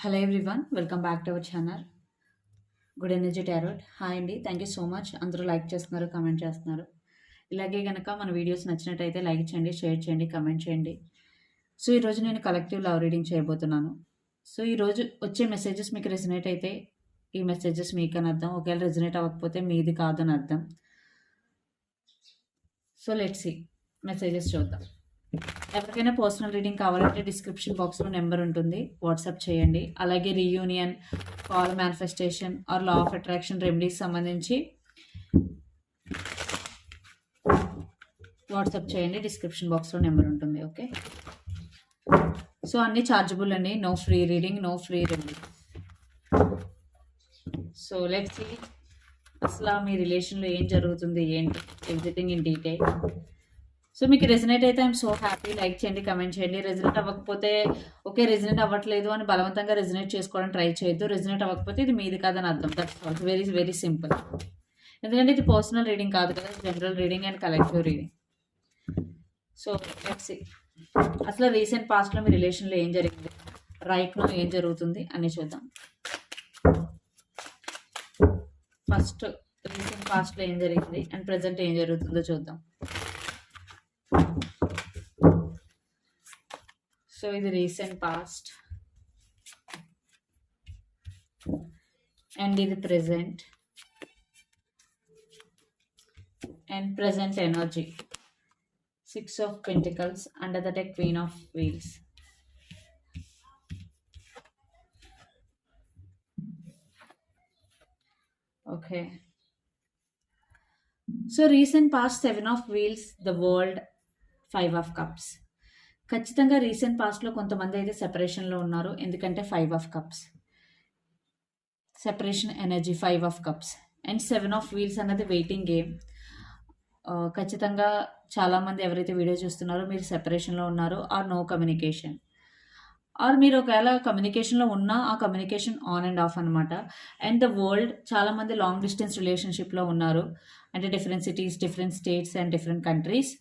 Hello everyone welcome back to our channel good energy tarot hi అండి thank you so much అందరూ like చేస్తున్నారు comment చేస్తున్నారు. ఇలాగే కనుక మన వీడియోస్ నచ్చినట్టయితే లైక్ చేయండి షేర్ చేయండి కమెంట్ చేయండి. సో ఈరోజు నేను కలెక్టివ్ లవ్ రీడింగ్ చేయబోతున్నాను. సో ఈరోజు వచ్చే మెసేజెస్ మీకు రెసినేట్ అయితే ఈ మెసేజెస్ మీకు అని అర్థం. ఒకవేళ రెసినేట్ అవ్వకపోతే మీది కాదని అర్థం. సో లెట్స్ సి మెసేజెస్ చూద్దాం. ఎవరికైనా పర్సనల్ రీడింగ్ కావాలంటే డిస్క్రిప్షన్ బాక్స్లో నెంబర్ ఉంటుంది. వాట్సాప్ చేయండి. అలాగే reunion call manifestation or law of attraction remedies సంబంధించి వాట్సాప్ చేయండి. డిస్క్రిప్షన్ బాక్స్లో నెంబర్ ఉంటుంది. ఓకే సో అన్ని ఛార్జబుల్ అండి. No free reading no free remedy so let's అసలు మీ రిలేషన్లో ఏం జరుగుతుంది? ఏంటి? ఎవ్రీథింగ్ ఇన్ డీటెయిల్ సో మీకు రెజినేట్ అయితే ఐఎమ్ సో హ్యాపీ లైక్ చేయండి కమెంట్ చేయండి. రెజినేట్ అవ్వకపోతే ఓకే రెజినేట్ అవ్వట్లేదు అని బలవంతంగా రెజినేట్ చేసుకోవడం ట్రై చేయొద్దు. రెజినేట్ అవ్వకపోతే ఇది మీది కాదని అర్థం. That's all very very simple ఎందుకంటే ఇది పర్సనల్ రీడింగ్ కాదు కదా. General reading and collective reading so let's అసలు రీసెంట్ పాస్ట్లో మీ రిలేషన్లో ఏం జరిగింది? రైట్లో ఏం జరుగుతుంది? అని చూద్దాం. ఫస్ట్ రీసెంట్ పాస్ట్లో ఏం జరిగింది? అండ్ ప్రజెంట్ ఏం జరుగుతుందో చూద్దాం. సో ఇది రీసెంట్ పాస్ట్ అండ్ ఇది present and present energy six of pentacles under that a queen of wheels okay so recent past seven of wheels the world five of cups. ఖచ్చితంగా recent పాస్ట్లో కొంతమంది అయితే సెపరేషన్లో ఉన్నారు. ఎందుకంటే five of cups. Separation energy five of cups. And seven of wheels అన్నది waiting game. ఖచ్చితంగా చాలామంది ఎవరైతే వీడియో చూస్తున్నారో మీరు సెపరేషన్లో ఉన్నారో ఆర్ నో కమ్యూనికేషన్. ఆర్ మీరు ఒకవేళ కమ్యూనికేషన్లో ఉన్నా ఆ కమ్యూనికేషన్ ఆన్ అండ్ ఆఫ్ అనమాట అండ్ ద వరల్డ్ చాలామంది లాంగ్ డిస్టెన్స్ రిలేషన్షిప్లో ఉన్నారు. అంటే different cities different states and different countries.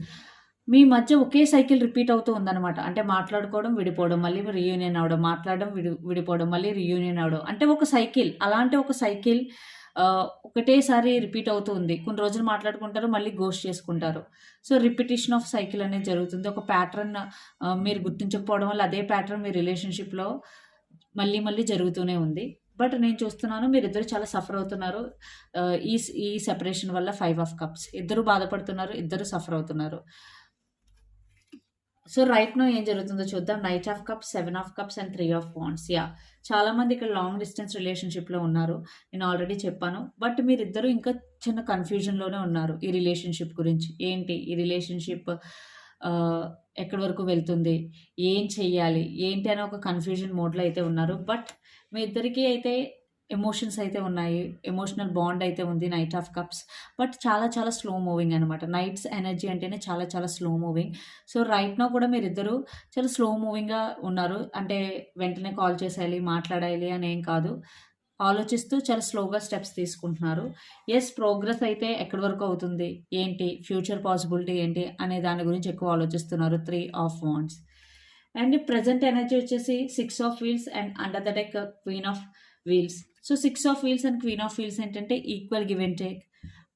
మీ మధ్య ఒకే సైకిల్ రిపీట్ అవుతూ ఉందన్నమాట. అంటే మాట్లాడుకోవడం విడిపోవడం మళ్ళీ రీయూనియన్ అవడం మాట్లాడడం విడి విడిపోవడం మళ్ళీ రీయూనియన్ అవడం. అంటే ఒక సైకిల్ అలాంటి ఒక సైకిల్ ఒకటేసారి రిపీట్ అవుతూ ఉంది. కొన్ని రోజులు మాట్లాడుకుంటారు మళ్ళీ గోస్ట్ చేసుకుంటారు. సో రిపిటేషన్ ఆఫ్ సైకిల్ అనేది జరుగుతుంది. ఒక ప్యాటర్న్ మీరు గుర్తించకపోవడం వల్ల అదే ప్యాటర్న్ మీ రిలేషన్షిప్లో మళ్ళీ మళ్ళీ జరుగుతూనే ఉంది. బట్ నేను చూస్తున్నాను మీరు ఇద్దరు చాలా సఫర్ అవుతున్నారు. ఈ ఈ సెపరేషన్ వల్ల ఫైవ్ ఆఫ్ కప్స్. ఇద్దరు బాధపడుతున్నారు ఇద్దరు సఫర్ అవుతున్నారు. సో రైట్ నో ఏం జరుగుతుందో చూద్దాం. Knight of cups seven of cups and three of wands yeah చాలామంది ఇక్కడ లాంగ్ డిస్టెన్స్ రిలేషన్షిప్లో ఉన్నారు. నేను ఆల్రెడీ చెప్పాను. బట్ మీరిద్దరూ ఇంకా చిన్న కన్ఫ్యూజన్లోనే ఉన్నారు ఈ రిలేషన్షిప్ గురించి. ఏంటి? ఈ రిలేషన్షిప్ ఎక్కడి వరకు వెళ్తుంది? ఏం చెయ్యాలి? ఏంటి అని ఒక కన్ఫ్యూజన్ మోడ్లో అయితే ఉన్నారు. బట్ మీ ఇద్దరికీ అయితే ఎమోషన్స్ అయితే ఉన్నాయి. ఎమోషనల్ బాండ్ అయితే ఉంది. Night of cups. బట్ చాలా చాలా స్లో మూవింగ్ అనమాట నైట్స్ ఎనర్జీ అంటేనే చాలా చాలా స్లో మూవింగ్. సో రైట్ నా కూడా మీరిద్దరూ చాలా స్లో మూవింగ్గా ఉన్నారు. అంటే వెంటనే కాల్ చేసేయాలి మాట్లాడాలి అని ఏం కాదు. ఆలోచిస్తూ చాలా స్లోగా స్టెప్స్ తీసుకుంటున్నారు. ఎస్ ప్రోగ్రెస్ అయితే ఎక్కడి వరకు అవుతుంది? ఏంటి? ఫ్యూచర్ పాసిబిలిటీ ఏంటి? అనే దాని గురించి ఎక్కువ ఆలోచిస్తున్నారు. Three of wands and present energy వచ్చేసి six of wheels and under the deck queen of wheels. So six of wheels and queen of wheels ఏంటంటే equal give and take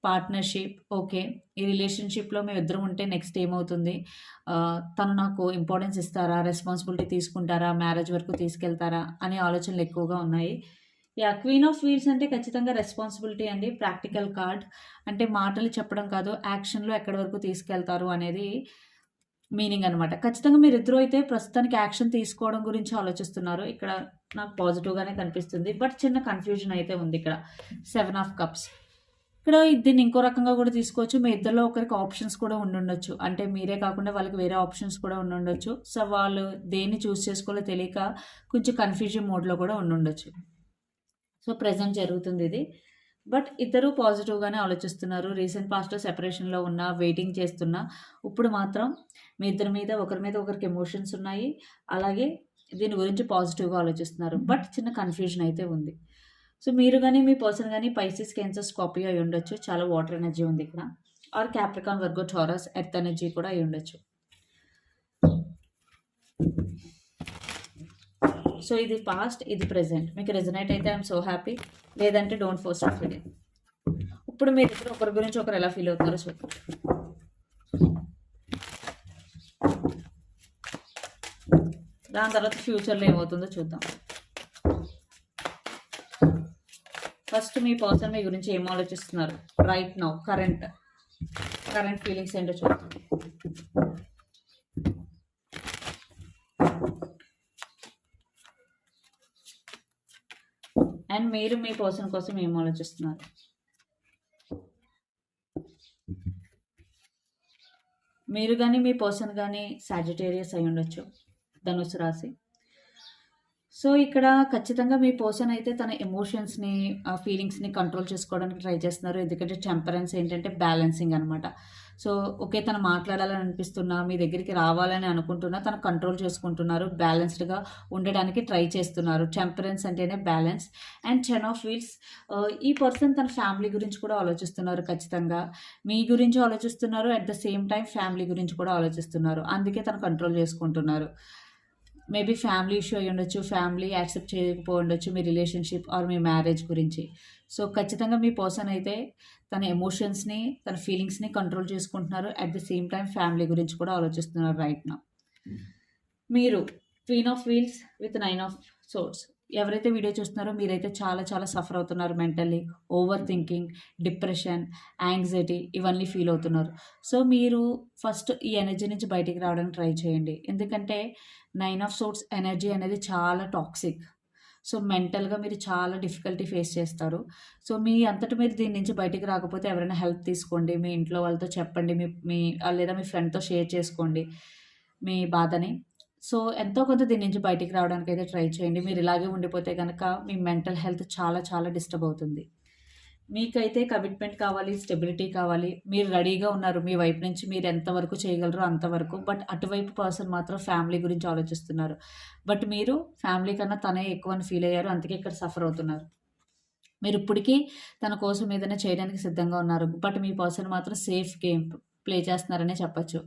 partnership okay ఈ రిలేషన్షిప్లో మేము ఇద్దరం ఉంటే నెక్స్ట్ ఏమవుతుంది? తను నాకు ఇంపార్టెన్స్ ఇస్తారా? రెస్పాన్సిబిలిటీ తీసుకుంటారా? మ్యారేజ్ వరకు తీసుకెళ్తారా? అనే ఆలోచనలు ఎక్కువగా ఉన్నాయి. యా క్వీన్ ఆఫ్ వీల్స్ అంటే ఖచ్చితంగా రెస్పాన్సిబిలిటీ అండి. ప్రాక్టికల్ కార్డ్ అంటే మాటలు చెప్పడం కాదు యాక్షన్లో ఎక్కడి వరకు తీసుకెళ్తారు అనేది మీనింగ్ అనమాట ఖచ్చితంగా మీరు ఇద్దరు అయితే ప్రస్తుతానికి యాక్షన్ తీసుకోవడం గురించి ఆలోచిస్తున్నారు. ఇక్కడ నాకు పాజిటివ్గానే కనిపిస్తుంది. బట్ చిన్న కన్ఫ్యూజన్ అయితే ఉంది ఇక్కడ. Seven of cups. ఇక్కడ దీన్ని ఇంకో రకంగా కూడా తీసుకోవచ్చు. మీ ఇద్దరిలో ఒకరికి ఆప్షన్స్ కూడా ఉండుండొచ్చు. అంటే మీరే కాకుండా వాళ్ళకి వేరే ఆప్షన్స్ కూడా ఉండుండొచ్చు. సో వాళ్ళు దేన్ని చూస్ చేసుకోవాలో తెలియక కొంచెం కన్ఫ్యూజన్ మోడ్లో కూడా ఉండుండొచ్చు. సో ప్రజెంట్ జరుగుతుంది ఇది. బట్ ఇద్దరూ పాజిటివ్గానే ఆలోచిస్తున్నారు. రీసెంట్ పాస్ట్లో సెపరేషన్లో ఉన్న వెయిటింగ్ చేస్తున్నా. ఇప్పుడు మాత్రం మీ ఇద్దరి మీద ఒకరి మీద ఒకరికి ఎమోషన్స్ ఉన్నాయి. అలాగే దీని గురించి పాజిటివ్గా ఆలోచిస్తున్నారు. బట్ చిన్న కన్ఫ్యూజన్ అయితే ఉంది. సో మీరు కానీ మీ పర్సన్ కానీ పైసిస్ క్యాన్సర్ కాపీ అయి ఉండొచ్చు. చాలా వాటర్ ఎనర్జీ ఉంది ఇక్కడ. Or Capricorn Virgo Taurus earth energy కూడా అయి ఉండొచ్చు. సో ఇది పాస్ట్ ఇది ప్రెసెంట్ మీకు రెజనేట్ అయితే ఐఎమ్ సో హ్యాపీ లేదంటే డోంట్ ఫోర్స్ ఆఫ్ ఫీలింగ్ ఇప్పుడు మీరు ఇద్దరు ఒకరి గురించి ఒకరు ఎలా ఫీల్ అవుతారో చూద్దాం దాని తర్వాత ఫ్యూచర్లో ఏమవుతుందో చూద్దాం. ఫస్ట్ మీ పర్సన్ మీ గురించి ఏం ఆలోచిస్తున్నారు? Right now current current feelings ఏంటో చూద్దాం. అండ్ మీరు మీ పర్సన్ కోసం ఏం ఆలోచిస్తున్నారు? మీరు కానీ మీ పర్సన్ కానీ సాజిటేరియస్ అయి ఉండొచ్చు ధనుసు రాశి. సో ఇక్కడ ఖచ్చితంగా మీ పర్సన్ అయితే తన ఎమోషన్స్ని ఆ ఫీలింగ్స్ని కంట్రోల్ చేసుకోవడానికి ట్రై చేస్తున్నారు. ఎందుకంటే టెంపరెన్స్ ఏంటంటే బ్యాలెన్సింగ్ అనమాట సో ఓకే తను మాట్లాడాలని అనిపిస్తున్నా మీ దగ్గరికి రావాలని అనుకుంటున్నా తను కంట్రోల్ చేసుకుంటున్నారు బ్యాలెన్స్డ్గా ఉండడానికి ట్రై చేస్తున్నారు. టెంపరెన్స్ అంటేనే balance and ten of wheels ఈ పర్సన్ తన ఫ్యామిలీ గురించి కూడా ఆలోచిస్తున్నారు ఖచ్చితంగా. మీ గురించి ఆలోచిస్తున్నారు at the same time family గురించి కూడా ఆలోచిస్తున్నారు. అందుకే తను కంట్రోల్ చేసుకుంటున్నారు. మేబీ ఫ్యామిలీ ఇష్యూ అయ్యి ఉండొచ్చు ఫ్యామిలీ యాక్సెప్ట్ చేయకపోయి ఉండొచ్చు మీ రిలేషన్షిప్ ఆర్ మీ మ్యారేజ్ గురించి. సో ఖచ్చితంగా మీ పర్సన్ అయితే తన ఎమోషన్స్ని తన ఫీలింగ్స్ని కంట్రోల్ చేసుకుంటున్నారు. At the same time family గురించి కూడా ఆలోచిస్తున్నారు రైట్ నా. మీరు queen of wheels with nine of swords ఎవరైతే వీడియో చూస్తున్నారో మీరైతే చాలా చాలా సఫర్ అవుతున్నారు mentally over thinking depression anxiety ఇవన్నీ ఫీల్ అవుతున్నారు. సో మీరు ఫస్ట్ ఈ ఎనర్జీ నుంచి బయటికి రావడానికి ట్రై చేయండి. ఎందుకంటే నైన్ ఆఫ్ సోర్స్ ఎనర్జీ అనేది చాలా టాక్సిక్ సో మెంటల్గా మీరు చాలా డిఫికల్టీ ఫేస్ చేస్తారు. సో మీ అంతటి మీరు దీని నుంచి బయటికి రాకపోతే ఎవరైనా హెల్ప్ తీసుకోండి. మీ ఇంట్లో వాళ్ళతో చెప్పండి. మీ మీ లేదా మీ ఫ్రెండ్తో షేర్ చేసుకోండి. మీ బాధని సో ఎంతో కొంత దీని నుంచి బయటికి రావడానికి అయితే ట్రై చేయండి. మీరు ఇలాగే ఉండిపోతే కనుక మీ మెంటల్ హెల్త్ చాలా చాలా డిస్టర్బ్ అవుతుంది. మీకైతే కమిట్మెంట్ కావాలి స్టెబిలిటీ కావాలి. మీరు రెడీగా ఉన్నారు. మీ వైపు నుంచి మీరు ఎంతవరకు చేయగలరో అంతవరకు బట్ అటువైపు పర్సన్ మాత్రం ఫ్యామిలీ గురించి ఆలోచిస్తున్నారు. బట్ మీరు ఫ్యామిలీ కన్నా తనే ఎక్కువ అని ఫీల్ అయ్యారు. అందుకే ఇక్కడ సఫర్ అవుతున్నారు. మీరు ఇప్పటికీ తన కోసం ఏదైనా చేయడానికి సిద్ధంగా ఉన్నారు. బట్ మీ పర్సన్ మాత్రం సేఫ్ గేమ్. ప్లే చేస్తున్నారనే చెప్పచ్చు.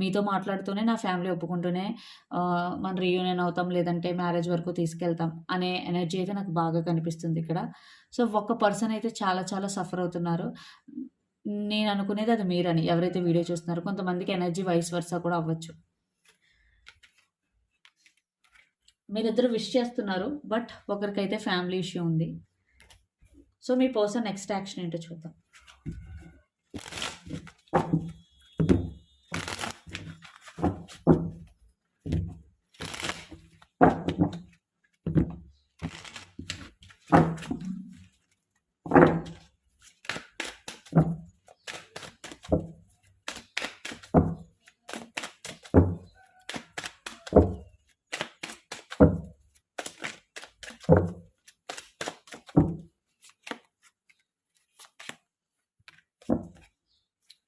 మీతో మాట్లాడుతూనే నా ఫ్యామిలీ ఒప్పుకుంటూనే మన రీయూనియన్ అవుతాం లేదంటే మ్యారేజ్ వరకు తీసుకెళ్తాం అనే ఎనర్జీ అయితే నాకు బాగా కనిపిస్తుంది ఇక్కడ. సో ఒక్క పర్సన్ అయితే చాలా చాలా సఫర్ అవుతున్నారు. నేను అనుకునేది అది మీరని. ఎవరైతే వీడియో చూస్తున్నారో కొంతమందికి ఎనర్జీ వైస్ వర్సా కూడా అవ్వచ్చు. మీరిద్దరు విష్ చేస్తున్నారు బట్ ఒకరికైతే ఫ్యామిలీ ఇష్యూ ఉంది. సో మీ పర్సన్ నెక్స్ట్ యాక్షన్ ఏంటో చూద్దాం.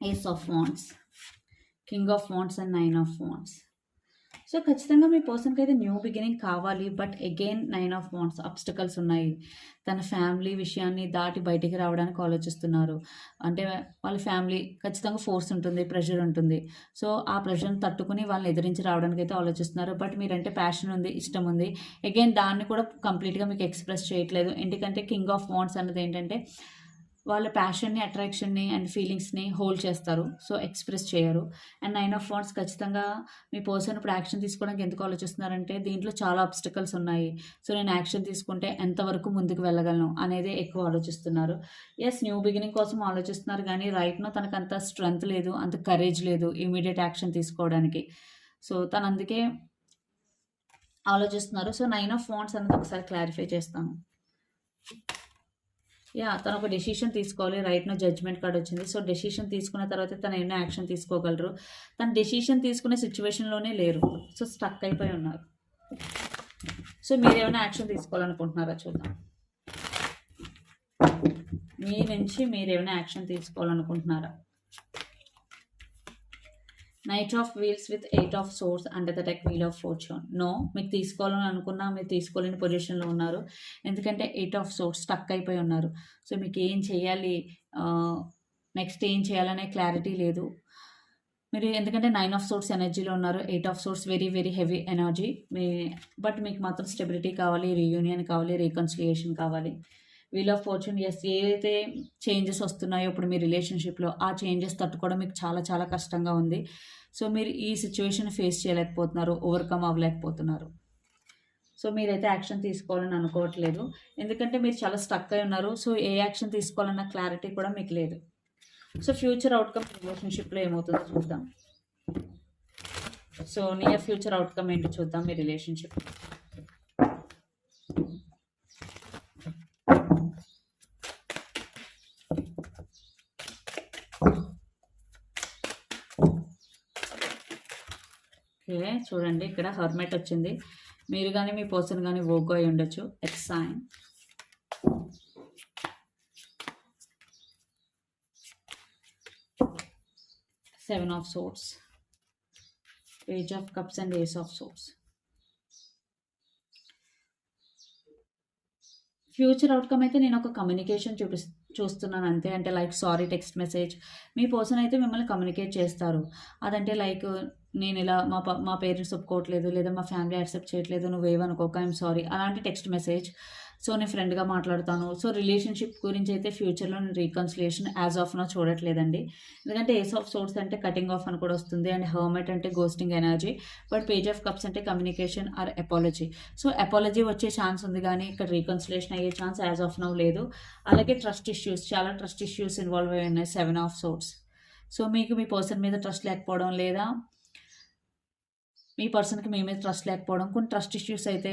Ace of Wands, King of Wands and Nine of Wands. So ఖచ్చితంగా మీ పర్సన్కి అయితే న్యూ బిగినింగ్ కావాలి. But again nine of wands obstacles ఉన్నాయి. తన ఫ్యామిలీ విషయాన్ని దాటి బయటికి రావడానికి ఆలోచిస్తున్నారు. అంటే వాళ్ళ ఫ్యామిలీ ఖచ్చితంగా ఫోర్స్ ఉంటుంది ప్రెషర్ ఉంటుంది. సో ఆ ప్రెషర్ని తట్టుకుని వాళ్ళని ఎదిరించి రావడానికి అయితే ఆలోచిస్తున్నారు. బట్ మీరంటే ప్యాషన్ ఉంది ఇష్టం ఉంది. అగైన్ దాన్ని కూడా కంప్లీట్గా మీకు ఎక్స్ప్రెస్ చేయట్లేదు. ఎందుకంటే కింగ్ ఆఫ్ వాండ్స్ అన్నది ఏంటంటే వాళ్ళ ప్యాషన్ని అట్రాక్షన్ని అండ్ ఫీలింగ్స్ని హోల్డ్ చేస్తారు. సో ఎక్స్ప్రెస్ చేయరు. అండ్ నైన్ ఆఫ్ ఫాండ్స్ ఖచ్చితంగా మీ పర్సన్ ఇప్పుడు యాక్షన్ తీసుకోవడానికి ఎందుకు ఆలోచిస్తున్నారంటే దీంట్లో చాలా అబ్స్టికల్స్ ఉన్నాయి. సో నేను యాక్షన్ తీసుకుంటే ఎంతవరకు ముందుకు వెళ్ళగలను అనేది ఎక్కువ ఆలోచిస్తున్నారు. ఎస్ న్యూ బిగినింగ్ కోసం ఆలోచిస్తున్నారు కానీ రైట్నో తనకు అంత స్ట్రెంగ్త్ లేదు అంత కరేజ్ లేదు ఇమీడియట్ యాక్షన్ తీసుకోవడానికి. సో తను అందుకే ఆలోచిస్తున్నారు. సో నైన్ ఆఫ్ ఫోన్స్ అనేది ఒకసారి క్లారిఫై చేస్తాను. యా తను ఒక డెసిషన్ తీసుకోవాలి. రైట్ నో జడ్జ్మెంట్ కార్డ్ వచ్చింది. సో డెసిషన్ తీసుకున్న తర్వాత తను ఎన్నో యాక్షన్ తీసుకోగలరు. తను డెసిషన్ తీసుకునే సిచ్యువేషన్లోనే లేరు. సో స్టక్ అయిపోయి ఉన్నారు. సో మీరు ఏమైనా యాక్షన్ తీసుకోవాలనుకుంటున్నారా చూద్దాం. మీ నుంచి మీరు ఏమైనా action తీసుకోవాలనుకుంటున్నారా? Knight of wheels with eight of swords under the deck wheel of fortune no మీకు తీసుకోవాలని అనుకున్నా మీరు తీసుకోలేని పొజిషన్లో ఉన్నారు. ఎందుకంటే ఎయిట్ ఆఫ్ సోర్స్ స్టక్ అయిపోయి ఉన్నారు. సో మీకు ఏం చేయాలి? నెక్స్ట్ ఏం చేయాలనే క్లారిటీ లేదు. మీరు ఎందుకంటే నైన్ ఆఫ్ సోర్స్ ఎనర్జీలో ఉన్నారు. Eight of swords very very heavy energy me but మీకు మాత్రం స్టెబిలిటీ కావాలి రీయూనియన్ కావాలి రీకన్సిలియేషన్ కావాలి. వీల్ ఆఫ్ ఫార్చ్యూన్ ఎస్ ఏదైతే చేంజెస్ వస్తున్నాయో ఇప్పుడు మీ రిలేషన్షిప్లో ఆ చేంజెస్ తట్టుకోవడం మీకు చాలా చాలా కష్టంగా ఉంది. సో మీరు ఈ సిచ్యువేషన్ ఫేస్ చేయలేకపోతున్నారు ఓవర్కమ్ అవ్వలేకపోతున్నారు. సో మీరైతే యాక్షన్ తీసుకోవాలని అనుకోవట్లేదు. ఎందుకంటే మీరు చాలా స్టక్ అయి ఉన్నారు. సో ఏ యాక్షన్ తీసుకోవాలన్న క్లారిటీ కూడా మీకు లేదు. సో ఫ్యూచర్ అవుట్కమ్ రిలేషన్షిప్లో ఏమవుతుందో చూద్దాం. సో నియర్ ఫ్యూచర్ అవుట్కమ్ ఏంటో చూద్దాం మీ రిలేషన్షిప్ ఓకే చూడండి ఇక్కడ హర్మెట్ వచ్చింది. మీరు కానీ మీ పర్సన్ కానీ ఓకో అయి ఉండొచ్చు. Ex sign seven of swords page of cups and ace of swords future outcome అయితే నేను ఒక కమ్యూనికేషన్ చూపి చూస్తున్నాను అంతే. అంటే లైక్ సారీ టెక్స్ట్ మెసేజ్ మీ పర్సన్ అయితే మిమ్మల్ని కమ్యూనికేట్ చేస్తారు. అదంటే లైక్ నేను ఇలా మా మా పేరెంట్స్ ఒప్పుకోవట్లేదు లేదా మా ఫ్యామిలీ యాక్సెప్ట్ చేయట్లేదు నువ్వేమనుకోక ఐఎమ్ సారీ అలాంటి టెక్స్ట్ మెసేజ్. సో నేను ఫ్రెండ్గా మాట్లాడతాను. సో రిలేషన్షిప్ గురించి అయితే ఫ్యూచర్లో నేను రీకన్సిలేషన్ యాజ్ ఆఫ్ నా చూడట్లేదండి. ఎందుకంటే ఏస్ ఆఫ్ సోర్స్ అంటే కటింగ్ ఆఫ్ అని కూడా వస్తుంది అండ్ హర్మెట్ అంటే ghosting energy but page of cups అంటే communication or apology so apology వచ్చే ఛాన్స్ ఉంది కానీ ఇక్కడ రీకన్సిలేషన్ అయ్యే ఛాన్స్ యాజ్ ఆఫ్ నౌ లేదు. అలాగే ట్రస్ట్ ఇష్యూస్ చాలా ట్రస్ట్ ఇష్యూస్ ఇన్వాల్వ్ అయ్యి ఉన్నాయి సెవెన్ ఆఫ్ సోర్స్. సో మీకు మీ పర్సన్ మీద ట్రస్ట్ లేకపోవడం లేదా మీ పర్సన్కి మేమే ట్రస్ట్ లేకపోవడం కొన్ని ట్రస్ట్ ఇష్యూస్ అయితే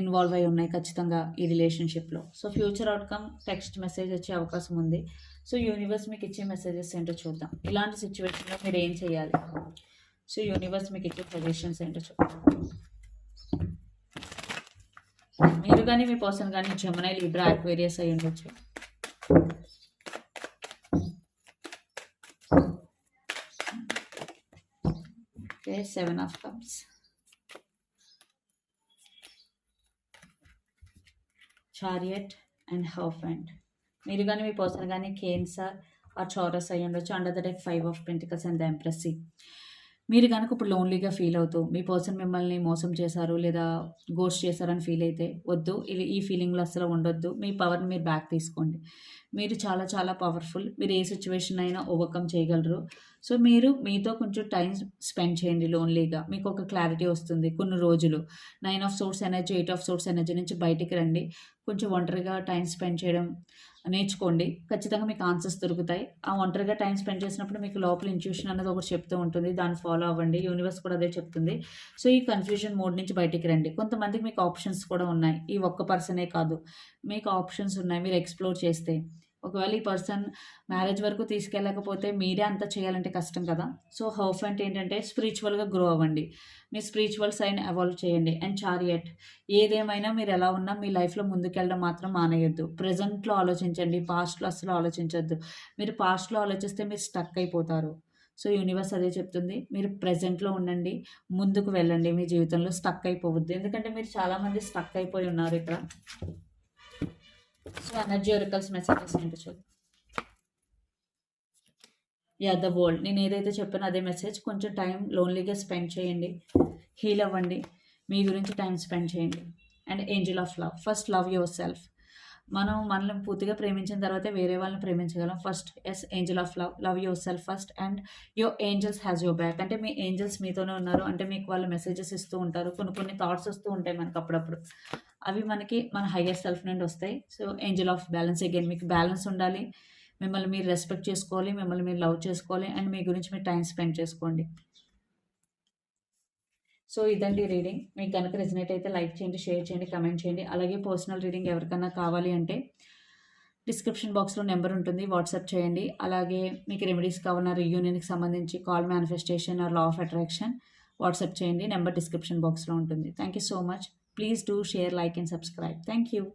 ఇన్వాల్వ్ అయి ఉన్నాయి ఖచ్చితంగా ఈ రిలేషన్షిప్లో. So future outcome text message వచ్చే అవకాశం ఉంది. సో యూనివర్స్ మీకు ఇచ్చే మెసేజెస్ ఏంటో చూద్దాం. ఇలాంటి సిచ్యువేషన్లో మీరు ఏం చేయాలి? సో యూనివర్స్ మీకు ఇచ్చే సజెషన్స్ ఏంటో చూద్దాం. మీరు కానీ మీ పర్సన్ కానీ జమునై లీబ్రా అక్వేరియస్ అయి ఉండొచ్చు. Okay seven of cups chariot and హౌఫ్ and మీరు కానీ మీ పర్సన్ కానీ కేన్సర్ ఆ చౌరస్ అయ్యి ఉండొచ్చు under the deck five of pentacles and the empress మీరు కనుక ఇప్పుడు లోన్లీగా ఫీల్ అవుతూ మీ పర్సన్ మిమ్మల్ని మోసం చేశారు లేదా గోస్ట్ చేశారని ఫీల్ అయితే వద్దు. ఇవి ఈ ఫీలింగ్లో అసలు ఉండొద్దు. మీ పవర్ని మీరు బ్యాక్ తీసుకోండి. మీరు చాలా చాలా పవర్ఫుల్ మీరు ఏ సిచ్యువేషన్ అయినా ఓవర్కమ్ చేయగలరు. సో మీరు మీతో కొంచెం టైం స్పెండ్ చేయండి లోన్లీగా. మీకు ఒక క్లారిటీ వస్తుంది కొన్ని రోజులు. Nine of swords energy eight of swords energy నుంచి బయటికి రండి. కొంచెం ఒంటరిగా టైం స్పెండ్ చేయడం నేర్చుకోండి. ఖచ్చితంగా మీకు ఆన్సర్స్ దొరుకుతాయి. ఆ ఒంటరిగా టైం స్పెండ్ చేసినప్పుడు మీకు లోపల ఇంట్యూషన్ అనేది ఒకటి చెప్తూ ఉంటుంది. దాన్ని ఫాలో అవ్వండి. యూనివర్స్ కూడా అదే చెప్తుంది. సో ఈ కన్ఫ్యూజన్ మోడ్ నుంచి బయటికి రండి. కొంతమందికి మీకు ఆప్షన్స్ కూడా ఉన్నాయి. ఈ ఒక్క పర్సనే కాదు. మీకు ఆప్షన్స్ ఉన్నాయి మీరు ఎక్స్ప్లోర్ చేస్తే. ఒకవేళ ఈ పర్సన్ మ్యారేజ్ వరకు తీసుకెళ్ళకపోతే మీరే అంతా చేయాలంటే కష్టం కదా. సో హౌఫ్ అంటే ఏంటంటే స్పిరిచువల్గా గ్రో అవ్వండి. మీ స్పిరిచువల్ సైన్ అవాల్వ్ చేయండి. అండ్ చారియట్ ఏదేమైనా మీరు ఎలా ఉన్నా మీ లైఫ్లో ముందుకెళ్ళడం మాత్రం మానేయొద్దు. ప్రజెంట్లో ఆలోచించండి. పాస్ట్లో అసలు ఆలోచించొద్దు. మీరు పాస్ట్లో ఆలోచిస్తే మీరు స్టక్ అయిపోతారు. సో యూనివర్స్ అదే చెప్తుంది. మీరు ప్రజెంట్లో ఉండండి. ముందుకు వెళ్ళండి. మీ జీవితంలో స్టక్ అయిపోవద్దు. ఎందుకంటే మీరు చాలామంది స్టక్ అయిపోయి ఉన్నారు ఇక్కడ. సో ఎనర్జీ ఒరికల్స్ మెసేజెస్ ఏంటో చూద్దాం యా ద వరల్డ్ నేను ఏదైతే చెప్పానో అదే మెసేజ్ కొంచెం టైం లోన్లీగా స్పెండ్ చేయండి. హీల్ అవ్వండి. మీ గురించి టైం స్పెండ్ చేయండి. And angel of love first love yourself మనం మనల్ని పూర్తిగా ప్రేమించిన తర్వాత వేరే వాళ్ళని ప్రేమించగలం. First is angel of love love yourself first and your angels has your back అంటే మీ ఏంజల్స్ మీతోనే ఉన్నారు. అంటే మీకు వాళ్ళు మెసేజెస్ ఇస్తూ ఉంటారు. కొన్ని కొన్ని థాట్స్ వస్తూ ఉంటాయి మనకు అప్పుడప్పుడు. అవి మనకి మన హయ్యర్ సెల్ఫ్ నుండి వస్తాయి. So angel of balance again మీకు బ్యాలెన్స్ ఉండాలి. మిమ్మల్ని మీరు రెస్పెక్ట్ చేసుకోవాలి మిమ్మల్ని మీరు లవ్ చేసుకోవాలి అండ్ మీ గురించి మీరు టైం స్పెండ్ చేసుకోండి. సో ఇదండి రీడింగ్ మీకు కనుక రెజినేట్ అయితే లైక్ చేయండి షేర్ చేయండి కమెంట్ చేయండి. అలాగే పర్సనల్ రీడింగ్ ఎవరికైనా కావాలి అంటే డిస్క్రిప్షన్ బాక్స్లో నెంబర్ ఉంటుంది వాట్సాప్ చేయండి. అలాగే మీకు రెమెడీస్ కావాలన్నా రియూనియన్కి సంబంధించి call manifestation or law of attraction WhatsApp చేయండి. నెంబర్ డిస్క్రిప్షన్ బాక్స్లో ఉంటుంది. Thank you so much Please do share, like and subscribe. Thank you.